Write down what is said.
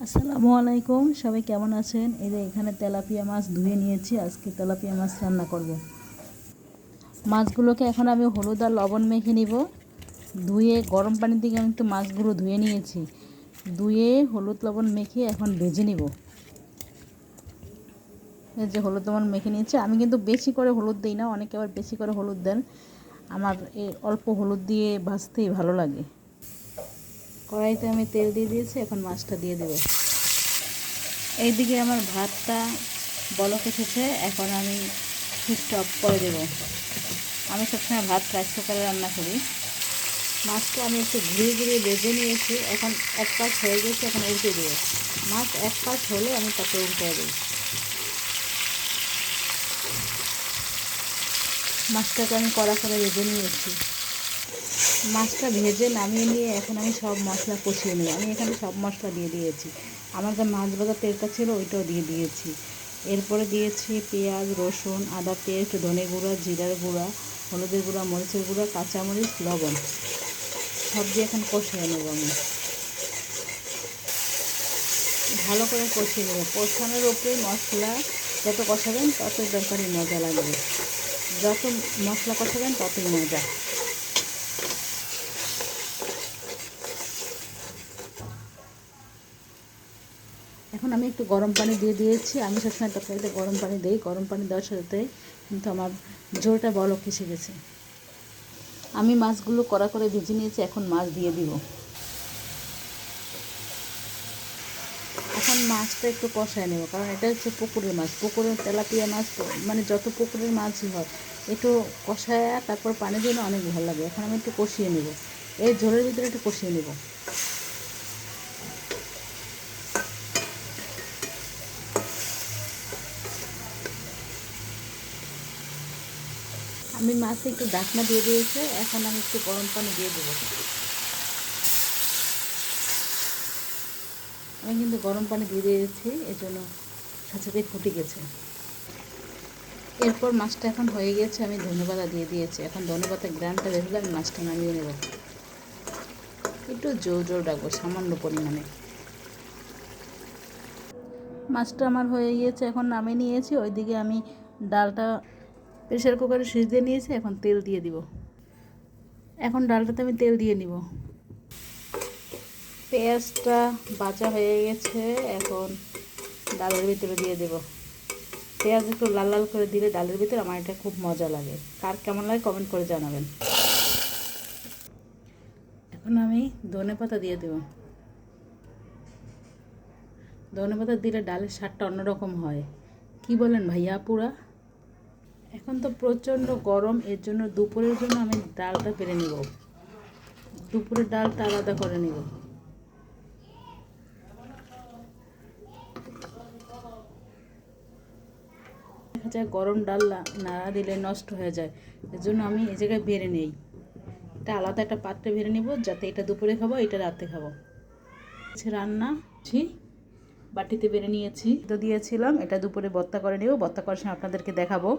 আসসালামু আলাইকুম, সবাই কেমন আছেন? এই যে এখানে তেলাপিয়া মাছ ধুয়ে নিয়েছি, আজকে তেলাপিয়া মাছ রান্না করব। মাছগুলোকে এখন আমি হলুদ আর লবণ মেখে নিব। ধুয়ে, গরম পানি দিয়ে আমি একটু মাছগুলো ধুয়ে নিয়েছি। ধুয়ে, হলুদ লবণ মেখে এখন ভেজে নিব। এই যে হলুদ লবণ মেখে নিয়েছি। আমি কিন্তু বেশি করে হলুদ দিই না, অনেকে আবার বেশি করে হলুদ দেন। আমার এই অল্প হলুদ দিয়ে ভাজতেই ভালো লাগে। কড়াইতে আমি তেল দিয়ে দিয়েছি, এখন মাছটা দিয়ে দেবো। এইদিকে আমার ভাতটা বলক এসেছে, এখন আমি সুইচটা অফ করে দেবো। আমি সবসময় ভাত রাইস কুকারে রান্না করি। মাছটা আমি একটু ঘুরিয়ে ঘুরিয়ে বেজে নিয়েছি, এখন এক পাশ হয়ে গেছে, এখন উল্টে দেবো। মাছ এক পাশ হলে আমি তাকে উল্টে দেবো। মাছটাকে আমি কড়া করে ভেজে নিয়েছি। মাছটা ভেজে নামিয়ে নিয়ে এখন আমি সব মশলা কষিয়ে নিই আমি এখানে সব মশলা দিয়ে দিয়েছি। আমার যে মাছ ভাজা তেলটা ছিল, ওইটাও দিয়ে দিয়েছি। এরপরে দিয়েছি পেঁয়াজ, রসুন, আদা পেস্ট, ধনে গুঁড়া, জিরার গুঁড়া, হলুদের গুঁড়া, মরিচের গুঁড়া, কাঁচামরিচ, লবণ। সব দিয়ে এখন কষিয়ে নেব আমি। ভালো করে কষিয়ে নেব। কষানোর ওপরে মশলা যত কষাবেন তত দরকারি মজা লাগবে। যত মশলা কষাবেন, ততই মজা। এখন আমি একটু গরম পানি দিয়ে দিয়েছি। আমি সবসময় তরকারিতে গরম পানি দিই, গরম পানি দেওয়ার সাথে কিন্তু আমার জোরটা বলক এসে গেছে। আমি মাছগুলো কড়া করে ভেজে নিয়েছি, এখন মাছ দিয়ে দিব। এখন মাছটা একটু কষায় নেব, কারণ এটা হচ্ছে পুকুরের মাছ। পুকুরের তেলাপিয়া মাছ মানে যত পুকুরের মাছই হয়, একটু কষায় তারপর পানি দিলে অনেক ভালো লাগে। এখন আমি একটু কষিয়ে নেব। এই ঝোলের ভিতরে একটু কষিয়ে নেব। আমি মাছে একটু ডাকনা দিয়ে দিয়েছে, এখন আমি একটু গরম পানি দিয়ে দেবো। আমি কিন্তু গরম পানি দিয়ে দিয়েছি এই জন্য সাথে ফুটে গেছে। এরপর মাছটা এখন হয়ে গেছে, আমি ধনেপাতা দিয়ে দিয়েছি। এখন ধনেপাতার গ্রামটা দেখলে আমি মাছটা নামিয়ে নেব। একটু জোর জোর ডাকবো, সামান্য পরিমাণে। মাছটা আমার হয়ে গিয়েছে, এখন নামিয়ে নিয়েছি। ওইদিকে আমি ডালটা প্রেশার কুকারে সুইচ দিয়ে নিয়েছি, এখন তেল দিয়ে দিব। এখন ডালটাতে আমি তেল দিয়ে নিব। পেঁয়াজটা বাজা হয়ে গেছে, এখন ডালের ভিতরে দিয়ে দেব। পেঁয়াজ একটু লাল লাল করে দিলে ডালের ভিতরে আমার এটা খুব মজা লাগে। কার কেমন লাগে কমেন্ট করে জানাবেন। এখন আমি ধনে পাতা দিয়ে দেব। ধনে পাতা দিলে ডালের স্বাদটা অন্যরকম হয়। কি বলেন ভাইয়া পুরা এখন তো প্রচণ্ড গরম, এর জন্য দুপুরের জন্য আমি ডালটা পেরে নিব। দুপুরের ডালটা আলাদা করে নিব। দেখা যায় গরম ডাল নাড়া দিলে নষ্ট হয়ে যায়। এর জন্য আমি এই জায়গায় বেড়ে নেই। এটা আলাদা একটা পাত্রে ভেড়ে নেব, যাতে এটা দুপুরে খাব, এটা রাতে খাব। রান্না। বাটিতে বেড়ে নিয়েছি। তো দিয়েছিলাম, এটা দুপুরে বত্তা করে নেব, বত্তা করার সময় আপনাদেরকে দেখাবো।